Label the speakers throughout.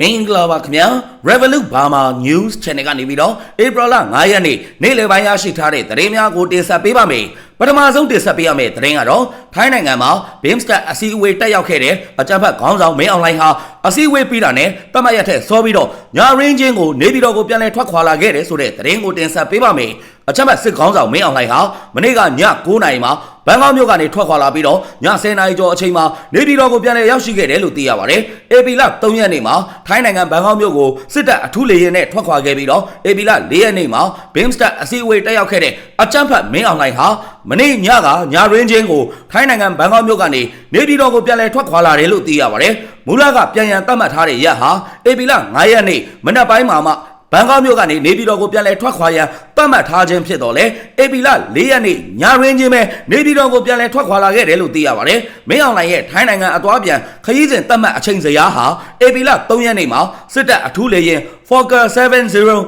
Speaker 1: မင်္ဂလာပါခင်ဗျာ Revolut Burma News Channel ကနေပြီးတော့ April လ9ရက်နေ့နေ့လယ်ပိုင်းရရှိထားတဲ့သတင်းများကိုတင်ဆက်ပေးပါမယ်ပထမဆုံးတင်ဆက်ပေးရမယ့်သတင်းကတော့ထိုင်းနိုင်ငံမှာ BIMSTEC အစည်းအဝေးတက်ရောက်ခဲ့တဲ့အကြမ်းဖက်ခေါင်းဆောင်မင်းအောင်လှိုင်ဟာအစည်းအဝေးပြီးတာနဲ့တတ်မှတ်ရက်ထက်စောပြီးတော့ညာရင်းချင်းကိုနေပြည်တော်ကိုပြန်လည်ထွက်ခွာလာခဲ့တယ်ဆိုတဲ့သတင်းကိုတင်ဆက်ပေးပါမယ်အကြမ်းဖက်စစ်ခေါင်းဆောင်မင်းအောင်လှိုင်ဟာမနေ့ကည9:00နာရီမှာ ဘန်ကောက်မြို့ကနေထွက်ခွာလာပြီးတော့ည10:00နာရီကျော်အချိန်မှာနေပြည်တော်ကိုပြန်လည်ရောက်ရှိခဲ့တယ်လို့သိရပါတယ်။ AP လ3ရက်နေ့မှာထိုင်းနိုင်ငံဘန်ကောက်မြို့ကိုစစ်တပ်အထူးလေယာဉ်နဲ့ထွက်ခွာခဲ့ပြီးတော့ AP လ4ရက်နေ့မှာ BIMSTEC အစည်းအဝေးတက်ရောက်ခဲ့တဲ့အကြမ်းဖက်မင်းအောင်လှိုင်ဟာမနေ့ညကညရင်းချင်းကိုထိုင်းနိုင်ငံဘန်ကောက်မြို့ကနေနေပြည်တော်ကိုပြန်လည်ထွက်ခွာလာတယ်လို့သိရပါတယ်။မူလကပြန်ရန်သတ်မှတ်ထားတဲ့ရက်ဟာ AP လ9ရက်နေ့မနက်ပိုင်းမှာမှ ဘန်ကောက်မြို့ကနေနေပြည်တော်ကိုပြန်လည်ထွက်ခွာရန်သတ်မှတ်ထားခြင်းဖြစ်တော်လဲအေပီလ၄ရက်နေ့ညရင်းချင်းပဲနေပြည်တော်ကိုပြန်လည်ထွက်ခွာလာခဲ့တယ်လို့သိရပါတယ်။မင်းအောင်လှိုင်ရဲ့ထိုင်းနိုင်ငံအသွားပြန်ခရီးစဉ်သတ်မှတ်အချိန်စရာဟာအေပီလ၃ရက်နေ့မှာစစ်တပ်အထူးလေယာဉ် Fokker 70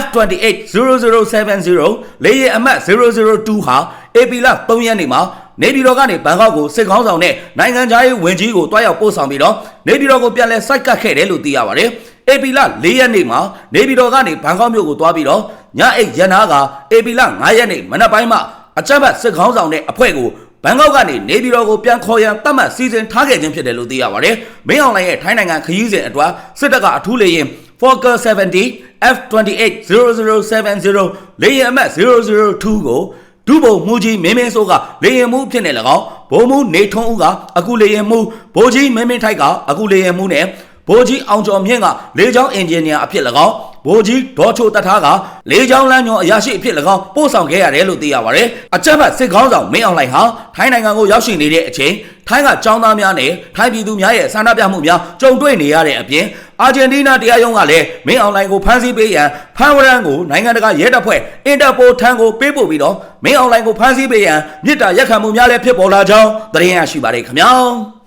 Speaker 1: F28 0070 လေယာဉ်အမှတ်002ဟာအေပီလ3ရက်နေ့မှာနေပြည်တော်ကနေဘန်ကောက်ကိုစစ်ကောင်းဆောင်နဲ့နိုင်ငံသားရေးဝန်ကြီးကိုတွားရောက်ပို့ဆောင်ပြီးတော့နေပြည်တော်ကိုပြန်လည်စိုက်ကပ်ခဲ့တယ်လို့သိရပါတယ်။ အေပီလ၄ရက်နေ့မှာနေပြည်တော်ကနေဘန်ကောက်မြို့ကိုတွားပြီးတော့ညအိတ်ရန်နာကအေပီလ9ရက်နေ့မနက်ပိုင်းမှာအကြမ်းဖက်စစ်ကောင်းဆောင်တဲ့အဖွဲ့ကိုဘန်ကောက်ကနေနေပြည်တော်ကိုပြန်ခေါ်ရန်တတ်မှတ်စီစဉ်ထားခဲ့ခြင်းဖြစ်တယ်လို့သိရပါတယ်။မင်းအောင်လှိုင်ရဲ့ထိုင်းနိုင်ငံခရီးစဉ်အတွက်စစ်တပ်ကအထူးလေယာဉ် Fokker 70 F28 0070လေယာဉ်အမှတ်002ကိုဒုဗိုလ်မှူးကြီးမင်းမင်းစိုးကလေရင်မှုဖြစ်နေ၎င်းဗိုလ်မှူးနေထွန်းဦးကအခုလေရင်မှုဗိုလ်ကြီးမင်းမင်းထိုက်ကအခုလေရင်မှုနဲ့ ဗိုလ်ကြီးအောင်ကျော်မြင့်ကလေကြောင်းအင်ဂျင်နီယာအဖြစ်၎င်းဗိုလ်ကြီးဒေါ်ချိုတထားကလေကြောင်းလမ်းညွန်အရာရှိအဖြစ်၎င်းပို့ဆောင်ခဲ့ရတယ်လို့သိရပါတယ်။အကြမ်းဖက်စစ်ခေါင်းဆောင်မင်းအောင်လှိုင်ဟာထိုင်းနိုင်ငံကိုရောက်ရှိနေတဲ့အချိန်ထိုင်းကចောင်းသားများနဲ့ထိုင်းပြည်သူများရဲ့ဆန္ဒပြမှုများကြုံတွေ့နေရတဲ့အပြင်အာဂျင်တီးနားတရားရုံးကလည်းမင်းအောင်လှိုင်ကိုဖမ်းဆီးပေးရန်ဖမ်းဝရန်ကိုနိုင်ငံတကာရဲတပ်ဖွဲ့အင်တာပိုထံကိုပေးပို့ပြီးတော့မင်းအောင်လှိုင်ကိုဖမ်းဆီးပေးရန်မြစ်တာရက်ခံမှုများလည်းဖြစ်ပေါ်လာကြောင်းသတင်းရရှိပါတယ်ခင်ဗျာ။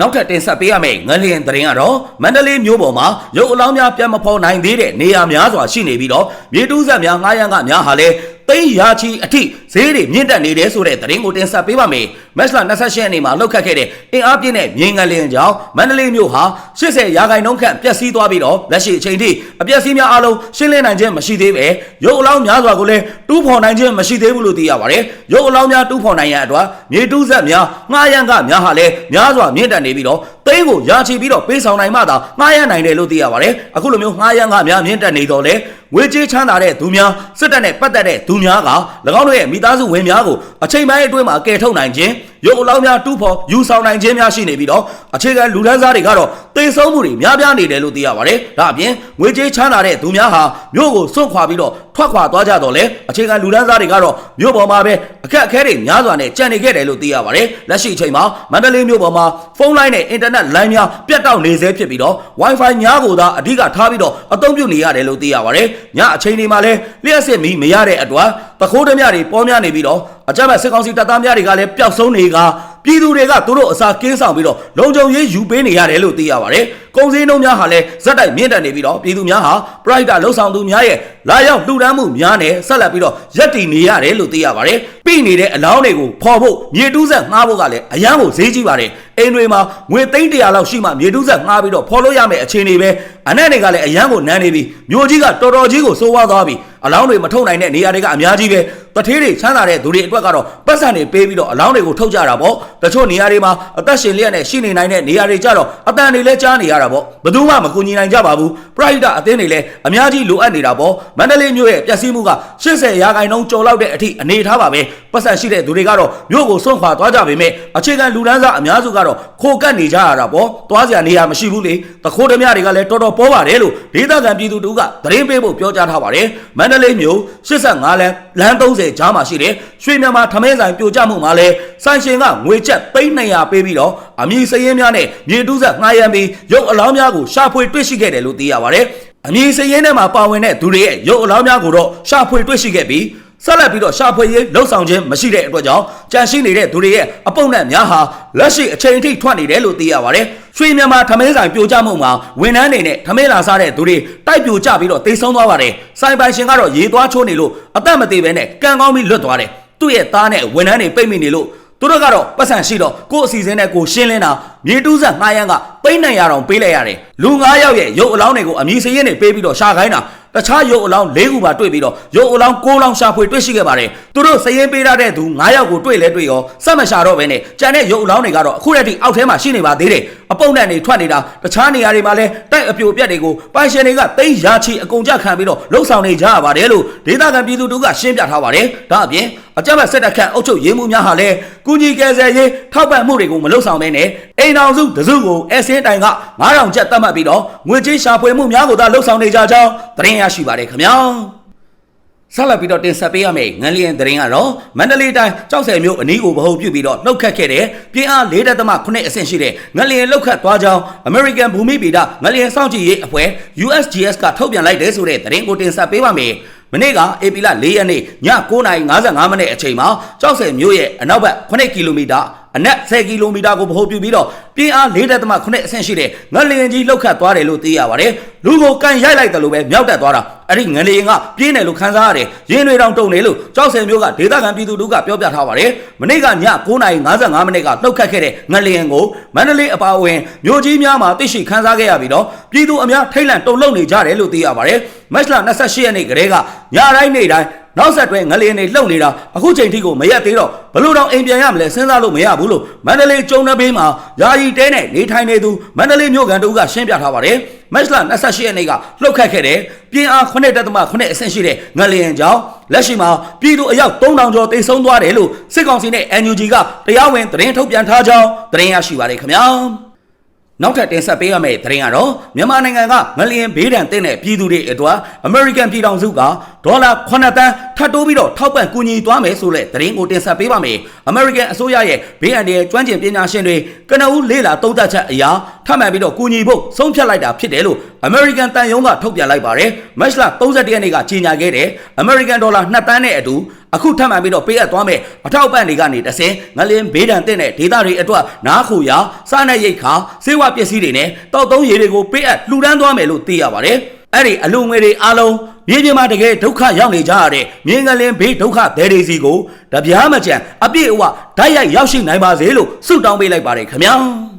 Speaker 1: နောက်ထပ်တင်ဆက်ပေးရမယ့်ငလျင်သတင်းကတော့မန္တလေးမြို့ပေါ်မှာရုပ်အလောင်းများပြန်မဖော်နိုင်သေးတဲ့နေရာများစွာရှိနေပြီးတော့မြေတူးဆက်များငှားရမ်းကများဟာလည်း သိန်းရာချီအထိဈေးတွေမြင့်တက်နေတယ်ဆိုတဲ့သတင်းကိုတင်ဆက်ပေးပါမယ်။မက်စလာ28ရက်နေ့မှာလောက်ခတ်ခဲ့တဲ့အင်အားပြင်းတဲ့မြေငလျင်ကြောင့်မန္တလေးမြို့ဟာ80ရာခိုင်နှုန်းခန့်ပျက်စီးသွားပြီးတော့လက်ရှိအချိန်ထိအပျက်စီးများအလုံးရှင်းလင်းနိုင်ခြင်းမရှိသေးပဲရုပ်အလောင်းများစွာကိုလည်းတူးဖော်နိုင်ခြင်းမရှိသေးဘူးလို့သိရပါတယ်။ရုပ်အလောင်းများတူးဖော်နိုင်ရန်အတွက်မြေတူးဆက်များငှားရမ်းကများဟာလည်းများစွာမြင့်တက်နေပြီးတော့ သိန်းကိုရာချီပြီးတော့ပေးဆောင်နိုင်မှသာငှားရမ်းနိုင်တယ်လို့သိရပါတယ်။အခုလိုမျိုးငှားရမ်းကများမြင့်တက်နေတော့လေငွေကြေးချမ်းသာတဲ့သူများစစ်တပ်နဲ့ပတ်သက်တဲ့သူများက၎င်းတို့ရဲ့မိသားစုဝင်များကိုအချိန်ပိုင်းအတွင်းမှာကယ်ထုတ်နိုင်ခြင်းရုပ်အလောင်းများတူးဖော်ယူဆောင်နိုင်ခြင်းများရှိနေပြီးတော့အခြေခံလူဒန်းစားတွေကတော့တေဆုံးမှုတွေများပြားနေတယ်လို့သိရပါတယ်။ဒါအပြင်ငွေကြေးချမ်းသာတဲ့သူများဟာမြို့ကိုစွန့်ခွာပြီးတော့ထွက်ခွာသွားကြတော့လေအခြေခံလူဒန်းစားတွေကတော့မြို့ပေါ်မှာပဲအခက်အခဲတွေများစွာနဲ့ကြံနေခဲ့တယ်လို့သိရပါတယ်။လက်ရှိအချိန်မှာမန္တလေးမြို့ပေါ်မှာဖုန်းလိုင်းနဲ့အင်တာနက်လိုင်းများပြတ်တောက်နေဆဲဖြစ်ပြီးတော့ Wi-Fi များကိုသာအဓိကထားပြီးတော့အသုံးပြုနေရတယ်လို့သိရပါတယ်။ညအချိန်တွေမှာလည်းလျှက်စစ်မီမရတဲ့အတွက်တခိုးဓမြတွေပေါ်များနေပြီးတော့ အကြမ်းဖက်စစ်ကောင်စီတပ်သားများတွေကလည်းပျောက်ဆုံးနေကပြည်သူတွေကသူတို့အစာကင်းဆောင်ပြီးတော့လုံခြုံရေးယူပေးနေရတယ်လို့သိရပါတယ်။ကုန်စည်နှုန်းများဟာလည်းဇက်တိုက်မြင့်တက်နေပြီးတော့ပြည်သူများဟာပရိုက်တာလှုပ်ဆောင်သူများရဲ့လာရောက်လှူဒန်းမှုများနဲ့ဆက်လက်ပြီးတော့ရက်တည်နေရတယ်လို့သိရပါတယ်။ပြီးနေတဲ့အလောင်းတွေကိုဖော်ဖို့မြေတူးဆက်ငှားဖို့ကလည်းအရန်ကိုဈေးကြီးပါတယ်။အိမ်တွေမှာငွေသိန်း100လောက်ရှိမှမြေတူးဆက်ငှားပြီးတော့ဖော်လို့ရမယ့်အခြေအနေပဲအနက်တွေကလည်းအရန်ကိုနန်းနေပြီးမြို့ကြီးကတော်တော်ကြီးကိုစိုးဝါးသွားပြီးအလောင်းတွေမထုတ်နိုင်တဲ့နေရာတွေကအများကြီးပဲ တထေးတွေချမ်းသာတဲ့သူတွေအတွက်ကတော့ပတ်စံတွေပေးပြီးတော့အလောင်းတွေကိုထုတ်ကြတာပေါ့တချို့နေရာတွေမှာအသက်ရှင်လျက်နဲ့ရှိနေနိုင်တဲ့နေရာတွေကြတော့အတန်တွေလည်းကြားနေရတာပေါ့ဘယ်သူမှမကူညီနိုင်ကြပါဘူးပရိုက်တာအသင်းတွေလည်းအများကြီးလိုအပ်နေတာပေါ့မန္တလေးမြို့ရဲ့ပျက်စီးမှုက80ရာခိုင်နှုန်းကျော်လောက်တဲ့အထိအနေထားပါပဲပတ်စံရှိတဲ့သူတွေကတော့မြို့ကိုစွန့်ခွာသွားကြပေမဲ့အခြေခံလူဒန်းစားအများစုကတော့ခိုကတ်နေကြရတာပေါ့သွားစရာနေရာမရှိဘူးလေတခိုးဓမြတွေကလည်းတော်တော်ပေါ်ပါတယ်လို့ဒေသခံပြည်သူတို့ကသတင်းပေးဖို့ပြောကြားထားပါတယ်မန္တလေးမြို့85လမ်းလမ်း30ကြားမှာရှိတဲ့ရွှေမြန်မာထမင်းဆိုင်ပြိုကျမှုမှာလဲဆိုင်ရှင်ကငွေကျပ်300ပေးပြီးတော့အမည်စရင်များနဲ့မြေတူးဆက်ငှားရမ်းပြီးရုပ်အလောင်းများကိုရှာဖွေတွေ့ရှိခဲ့တယ်လို့သိရပါတယ်အမည်စရင်ထဲမှာပါဝင်တဲ့သူတွေရဲ့ရုပ်အလောင်းများကိုတော့ရှာဖွေတွေ့ရှိခဲ့ပြီး ဆက်လက်ပြီးတော့ရှာဖွေရေးလှုပ်ဆောင်ခြင်းမရှိတဲ့အတွက်ကြောင့်ကြန့်ရှိနေတဲ့သူတွေရဲ့အပုံနဲ့များဟာလက်ရှိအချိန်ထိထွက်နေတယ်လို့သိရပါတယ်။ရွှေမြန်မာထမင်းဆိုင်ပြိုကျမှုမှာဝန်ထမ်းတွေနဲ့ထမင်းလာစားတဲ့သူတွေတိုက်ပြိုကျပြီးတော့တိတ်ဆုံးသွားပါတယ်။စိုင်ပိုင်ရှင်ကတော့ရေသွားချိုးနေလို့အသက်မသေးဘဲနဲ့ကံကောင်းပြီးလွတ်သွားတယ်။သူ့ရဲ့သားနဲ့ဝန်ထမ်းတွေပိတ်မိနေလို့သူတို့ကတော့ပတ်စံရှိတော့ကို့အစီအစဉ်နဲ့ကိုရှင်းလင်းတာမြေတူးဆက်ငှားရမ်းကပိန်းနိုင်ရအောင်ပေးလိုက်ရတယ်လူ9ယောက်ရဲ့ရုပ်အလောင်းတွေကိုအမည်စရင်းတွေပေးပြီးတော့ရှာခိုင်းတာ တခြားရုပ်အလောင်း၄ခုပါတွေ့ပြီးတော့ရုပ်အလောင်း၉လောင်းရှာဖွေတွေ့ရှိခဲ့ပါတယ်သူတို့စရင်ပေးထားတဲ့သူ9ယောက်ကိုတွေ့လဲတွေ့ရောစက်မရှာတော့ဘဲနဲ့ကြံတဲ့ရုပ်အလောင်းတွေကတော့အခုတည်းကအောက်ထဲမှာရှိနေပါသေးတယ်အပုံနဲ့နေထွက်နေတာတခြားနေရာတွေမှာလဲတိုက်အပြိုပြက်တွေကိုပိုင်ရှင်တွေကတိတ်ရာချီအကုန်ကြခံပြီးတော့လှုပ်ဆောင်နေကြရပါတယ်လို့ဒေသခံပြည်သူတို့ကရှင်းပြထားပါတယ်ဒါအပြင်အကြမ်းဖက်စစ်တပ်ခန့်အုပ်ချုပ်ရေးမှုများဟာလည်းကုညီကယ်ဆယ်ရေးထောက်ပံ့မှုတွေကိုမလုပ်ဆောင်ဘဲနဲ့အိမ်တော်စုတစုကိုအစင်းတိုင်က9000ကျပ်သတ်မှတ်ပြီးတော့ငွေကြေးရှာဖွေမှုများကိုသာလှုပ်ဆောင်နေကြကြောင်းသတင်းရရှိပါတယ်ခင်ဗျာ ဆက်လက်ပြီးတော့တင်ဆက်ပေးရမယ့်ငန်းလျင်သတင်းကတော့မန္တလေးတိုင်းကြောက်ဆယ်မြို့အနီးကိုဗဟုပြုပြီးတော့လှုပ်ခတ်ခဲ့တဲ့ပြင်းအား၄ဒသမ9အဆင့်ရှိတဲ့ငန်းလျင်လှုပ်ခတ်သွားကြောင်း American ဘူမိဗီဒငန်းလျင်စောင့်ကြည့်ရေးအဖွဲ့ USGS ကထုတ်ပြန်လိုက်တဲ့ဆိုတဲ့သတင်းကိုတင်ဆက်ပေးပါမယ်မနေ့ကဧပြီလ၄ရက်နေ့ည9:55မိနစ်အချိန်မှာကြောက်ဆယ်မြို့ရဲ့အနောက်ဘက်9ကီလိုမီတာ အနက်10ကီလိုမီတာကိုဗဟုပြုပြီးတော့ပြင်းအား4.8အဆင့်ရှိတဲ့ငလျင်ကြီးလှုပ်ခတ်သွားတယ်လို့သိရပါတယ်။လူကိုကန်ရိုက်လိုက်တယ်လို့ပဲမြောက်တက်သွားတာ။အဲ့ဒီငလျင်ကပြင်းတယ်လို့ခန်းစားရတယ်။ရင်းတွေတောင်တုံတယ်လို့ကြောက်စင်မျိုးကဒေသခံပြည်သူတို့ကပြောပြထားပါတယ်။မနေ့ကည9:55မိနစ်ကလှုပ်ခတ်ခဲ့တဲ့ငလျင်ကိုမန္တလေးအပါအဝင်မြို့ကြီးများမှာသိရှိခန်းစားခဲ့ရပြီးတော့ပြည်သူအများထိတ်လန့်တုန်လှုပ်နေကြတယ်လို့သိရပါတယ်။မတ်လ28ရက်နေ့ကလေးကညတိုင်းနေ့တိုင်း နောက်ဆက်တွဲငလျင်တွေလှုပ်နေတာအခုချိန်ထိကိုမရက်သေးတော့ဘလို့တော့အိမ်ပြန်ရမလဲစဉ်းစားလို့မရဘူးလို့မန္တလေးကျုံနှဘေးမှာယာယီတဲနဲ့နေထိုင်နေသူမန္တလေးမြို့ကန်တို့ကရှင်းပြထားပါတယ်မတ်လ28ရက်နေ့ကလှုပ်ခတ်ခဲ့တဲ့ပြင်းအား9.8အဆင့်ရှိတဲ့ငလျင်ကြောင့်လက်ရှိမှာပြည်သူအယောက်3000ကျော်တိတ်ဆုံးသွားတယ်လို့စစ်ကောင်စီနဲ့ NUG ကတရားဝင်သတင်းထုတ်ပြန်ထားကြောင်းသတင်းရရှိပါတယ်ခင်ဗျာ နောက်ထပ်တင်ဆက်ပေးရမယ့်သတင်းကတော့မြန်မာနိုင်ငံကငလျင်ဘေးဒဏ်သင့်တဲ့ပြည်သူတွေအတွက် American ပြည်ထောင်စုကဒေါ်လာ9တန်းထပ်တိုးပြီးတော့ထောက်ပံ့ကူညီသွားမယ်ဆိုတဲ့သတင်းကိုတင်ဆက်ပေးပါမယ်။ American အစိုးရရဲ့ဘေးအန္တရာယ်ကျွမ်းကျင်ပညာရှင်တွေကနဦးလေးလာသုံးသပ်ချက်အရာ ထပ်မံပြီးတော့ကူညီဖို့ဆုံးဖြတ်လိုက်တာဖြစ်တယ်လို့ American တန်ယုံကထုတ်ပြန်လိုက်ပါတယ်။ March လ31ရက်နေ့ကကြေညာခဲ့တဲ့ American ဒေါ်လာ2တန်းနဲ့အတူအခုထပ်မံပြီးတော့ပေးအပ်သွားမယ်အထောက်ပံ့တွေကနေတဆင်ငလင်းဘေးဒဏ်တဲ့တဲ့ဒေသတွေအတွက်နားခူရာစားနပ်ရိတ်ခါစေဝပစ္စည်းတွေနဲ့တောက်သုံးရည်တွေကိုပေးအပ်လှူဒန်းသွားမယ်လို့သိရပါတယ်အဲ့ဒီအလူငွေတွေအားလုံးမြေပြင်မှာတကယ်ဒုက္ခရောက်နေကြရတဲ့မြေငလင်းဘေးဒုက္ခဒဲတွေစီကိုတပြားမကြံအပြည့်အဝဓာတ်ရိုက်ရောက်ရှိနိုင်ပါစေလို့ဆုတောင်းပေးလိုက်ပါတယ်ခင်ဗျာ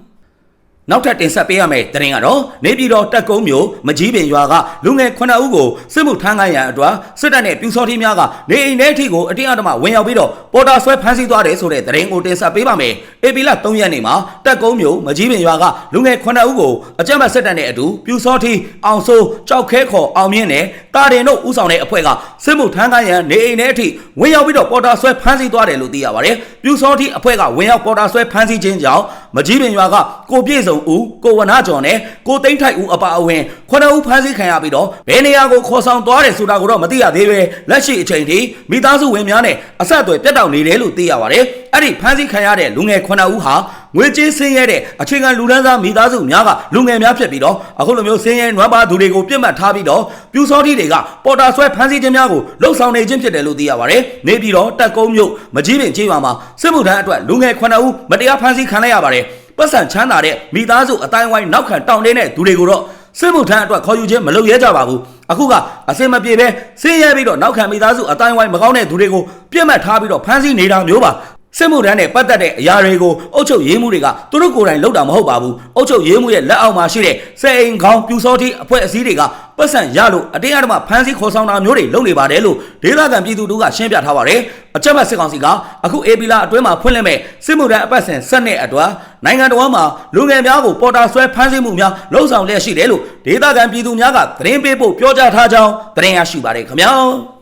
Speaker 1: နောက်ထပ်တင်ဆက်ပေးရမယ့်သတင်းကတော့နေပြည်တော်တက်ကုန်းမြို့မကြီးပင်ရွာကလူငယ်9ဦးကိုစစ်မှုထမ်းခိုင်းရန်အတွက်စစ်တပ်နဲ့ပြူစောထီးများကနေအိမ်ထဲထိကိုအတင်းအဓမ္မဝင်ရောက်ပြီးတော့ပေါ်တာဆွဲဖမ်းဆီးသွားတယ်ဆိုတဲ့သတင်းကိုတင်ဆက်ပေးပါမယ်။ဧပြီလ3ရက်နေ့မှာတက်ကုန်းမြို့မကြီးပင်ရွာကလူငယ်9ဦးကိုအကြမ်းဖက်စစ်တပ်နဲ့အတူပြူစောထီးအောင်စိုးကြောက်ခဲခေါ်အောင်မြင့်နဲ့တာတင်တို့ဦးဆောင်တဲ့အဖွဲ့ကစစ်မှုထမ်းခိုင်းရန်နေအိမ်ထဲထိဝင်ရောက်ပြီးတော့ပေါ်တာဆွဲဖမ်းဆီးသွားတယ်လို့သိရပါတယ်။ပြူစောထီးအဖွဲ့ကဝင်ရောက်ပေါ်တာဆွဲဖမ်းဆီးခြင်းကြောင့်မကြီးပင်ရွာကကိုပြည့်စုံဦးကိုဝနာကျော်နဲ့ကိုသိန်းထိုက်ဦးအပါအဝင်ခုနှစ်ဦးဖမ်းဆီးခံရပြီးတော့ဘယ်နေရာကိုခေါ်ဆောင်သွားတယ်ဆိုတာကိုတော့မသိရသေးပဲလက်ရှိအချိန်ထိမိသားစုဝင်များနဲ့အဆက်အသွယ်ပြတ်တောက်နေတယ်လို့သိရပါတယ်အဲ့ဒီဖမ်းဆီးခံရတဲ့လူငယ်ခုနှစ်ဦးဟာ ငွေကြေးဆင်းရဲတဲ့အခြေခံလူဒန်းစားမိသားစုများကလူငယ်များဖြစ်ပြီးတော့အခုလိုမျိုးဆင်းရဲနွမ်းပါသူတွေကိုပြစ်မှတ်ထားပြီးတော့ပြူစောတိတွေကပေါ်တာဆွဲဖမ်းဆီးခြင်းများကိုလှုပ်ဆောင်နေခြင်းဖြစ်တယ်လို့သိရပါတယ်နေပြီးတော့တက်ကုန်းမြို့မကြီးပင်ကြီးရွာမှာစစ်မှုထမ်းအတွက်လူငယ်ခုနှစ်ဦးမတရားဖမ်းဆီးခံလိုက်ရပါတယ်ပတ်စံချမ်းသာတဲ့မိသားစုအတိုင်းဝိုင်းနောက်ခံတောင်းနေတဲ့သူတွေကိုတော့စစ်မှုထမ်းအတွက်ခေါ်ယူခြင်းမလုပ်ရဲကြပါဘူးအခုကအစင်မပြေပဲဆင်းရဲပြီးတော့နောက်ခံမိသားစုအတိုင်းဝိုင်းမကောင်းတဲ့သူတွေကိုပြစ်မှတ်ထားပြီးတော့ဖမ်းဆီးနေတာမျိုးပါ စစ်မှုထမ်းနဲ့ပတ်သက်တဲ့အရာတွေကိုအုပ်ချုပ်ရေးမှုတွေကသူတို့ကိုယ်တိုင်လုပ်တာမဟုတ်ပါဘူးအုပ်ချုပ်ရေးမှုရဲ့လက်အောက်မှာရှိတဲ့စေအိမ်ခေါင်းပြူစောတိအဖွဲ့အစည်းတွေကပတ်စံရလို့အတင်းအဓမ္မဖမ်းဆီးခေါ်ဆောင်တာမျိုးတွေလုပ်နေပါတယ်လို့ဒေသခံပြည်သူတို့ကရှင်းပြထားပါတယ်အချက်မဲ့စစ်ကောင်စီကအခုအေပီလာအတွင်းမှာဖွင့်လှစ်မဲ့စစ်မှုထမ်းအပတ်စဉ်ဆက်တဲ့အတွက်နိုင်ငံတော်မှာလူငယ်များကိုပေါ်တာဆွဲဖမ်းဆီးမှုများလှုံ့ဆော်လျက်ရှိတယ်လို့ဒေသခံပြည်သူများကသတင်းပေးဖို့ပြောကြားထားကြောင်းသတင်းရရှိပါတယ်ခင်ဗျာ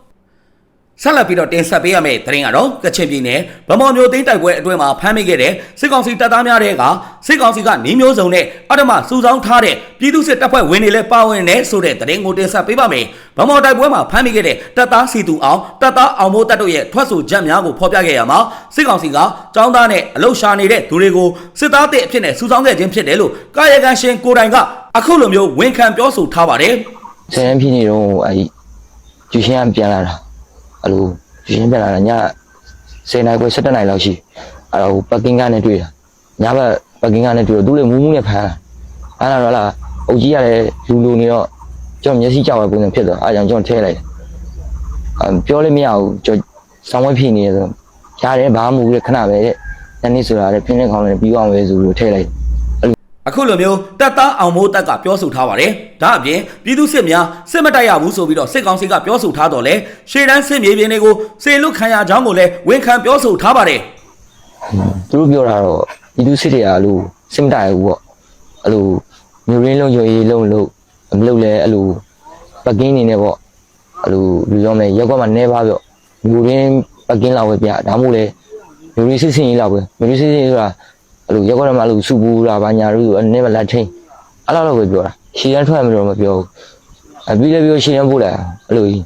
Speaker 1: ဆက်လက်ပြီးတော့တင်ဆက်ပေးရမယ့်သတင်းကတော့ကချင်ပြည်နယ်ဗမော်မျိုးသိန်းတိုက်ပွဲအတွင်းမှာဖမ်းမိခဲ့တဲ့စစ်ကောင်စီတပ်သားများတဲ့ကစစ်ကောင်စီကနှီးမျိုးစုံနဲ့အထမစူဆောင်းထားတဲ့ပြည်သူစစ်တပ်ဖွဲ့ဝင်တွေလည်းပါဝင်နေဆိုတဲ့သတင်းကိုတင်ဆက်ပေးပါမယ်။ဗမော်တိုက်ပွဲမှာဖမ်းမိခဲ့တဲ့တပ်သားစီတူအောင်တပ်သားအောင်မိုးတပ်တို့ရဲ့ထွက်ဆိုချက်များကိုဖော်ပြခဲ့ရမှာစစ်ကောင်စီကចောင်းသားနဲ့အလုရှာနေတဲ့သူတွေကိုစစ်သားတဲ့အဖြစ်နဲ့စူဆောင်းခဲ့ခြင်းဖြစ်တယ်လို့ကာယကံရှင်ကိုတိုင်ကအခုလိုမျိုးဝန်ခံပြောဆိုထားပါတယ်။
Speaker 2: ဆယ်ရန်ဖြစ်နေတော့အဲဒီကျူရှင်ကပြန်လာတာ အဲ့လိုကျူရှင်ပြန်လာတာည10နိုင်ခွဲ17နိုင်လောက်ရှိအဲ့တော့ပတ်ကင်းကနေတွေ့တာညဘက်ပတ်ကင်းကနေတွေ့တော့သူလည်းမူးမူးနဲ့ဖမ်းလာအဲ့ဒါတော့လားအုပ်ကြီးကလည်းလူလူနေတော့ကျွန်တော်မျက်စိကြောက်ရပုံစံဖြစ်သွားအဲ့ကြောင့်ကျွန်တော်ထဲလိုက်အပြောလည်းမရဘူးကျွန်တော်ဆောင်းဝဲဖြစ်နေတယ်ဆိုရတယ်ဘာမှမဟုတ်ဘူးခဏပဲတဲ့တနည်းဆိုတာလည်းဖင်းနဲ့ခေါင်းနဲ့ပြီးအောင်ပဲဆိုပြီးထည့်လိုက်
Speaker 1: အခုလိုမျိုးတပ်သားအောင်မိုးတက်ကပြောဆိုထားပါတယ်။ဒါအပြင်ပြည်သူစစ်များစစ်မတိုက်ရဘူးဆိုပြီးတော့စစ်ကောင်စီကပြောဆိုထားတော့လေရှေ့တန်းစစ်မြေပြင်တွေကိုစေလွတ်ခံရကြောင်းကိုလည်းဝန်ခံပြောဆိုထားပါတယ်။
Speaker 2: သူတို့ပြောတာတော့ဤသူစစ်တွေကအဲ့လိုစစ်မတိုင်ဘူးပေါ့အဲ့လိုမျိုးရင်းလုံးရွေရေးလုံးလို့မလုပ်လဲအဲ့လိုပကင်းနေနေပေါ့အဲ့လိုလူရောမယ်ရက်ကွက်မှာနေပါပြောမျိုးရင်းပကင်းလောက်ပဲပြဒါမှမဟုတ်လေမျိုးရင်းစစ်စင်ရေးလောက်ပဲမျိုးရင်းစစ်စင်ရေးဆိုတာ အဲ့လိုရက်ကွက်မှာအဲ့လိုစုပူတာဘာညာလို့အနေမလက်ချင်းအဲ့လိုတော့ပဲပြောတာရှီရန်ထွက်မလို့မပြောဘူးအပြီးလည်းပြောရှီရန်ပို့လိုက်အဲ့လိုကြီး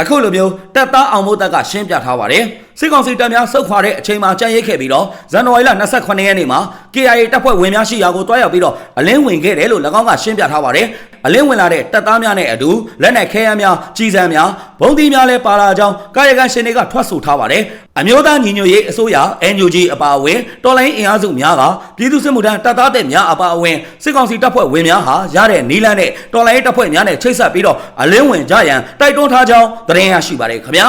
Speaker 1: အခုလိုမျိုးတပ်သားအောင်မိုးတက်ကရှင်းပြထားပါတယ် စစ်ကောင်စီတပ်များစုခွာတဲ့အချိန်မှာကြံ့ရိတ်ခဲ့ပြီးတော့ဇန်နဝါရီလ28ရက်နေ့မှာ KIA တပ်ဖွဲ့ဝင်များရှိရာကိုတွားရောက်ပြီးတော့အလင်းဝင်ခဲ့တယ်လို့၎င်းကရှင်းပြထားပါတယ်အလင်းဝင်လာတဲ့တပ်သားများနဲ့အတူလက်နက်ခဲယမ်းများကြီးစံများဘုံသီးများလည်းပါလာကြောင်းကာယကံရှင်တွေကထွက်ဆိုထားပါတယ်အမျိုးသားညီညွတ်ရေးအစိုးရ NUG အပါအဝင်တော်လိုင်းအင်အားစုများကပြည်သူ့စစ်မှုထမ်းတပ်သားတဲ့များအပါအဝင်စစ်ကောင်စီတပ်ဖွဲ့ဝင်များဟာရတဲ့နီလန်းနဲ့တော်လိုင်းတပ်ဖွဲ့များနဲ့ချိတ်ဆက်ပြီးတော့အလင်းဝင်ကြရန်တိုက်တွန်းထားကြောင်းသတင်းရရှိပါတယ်ခင်ဗျာ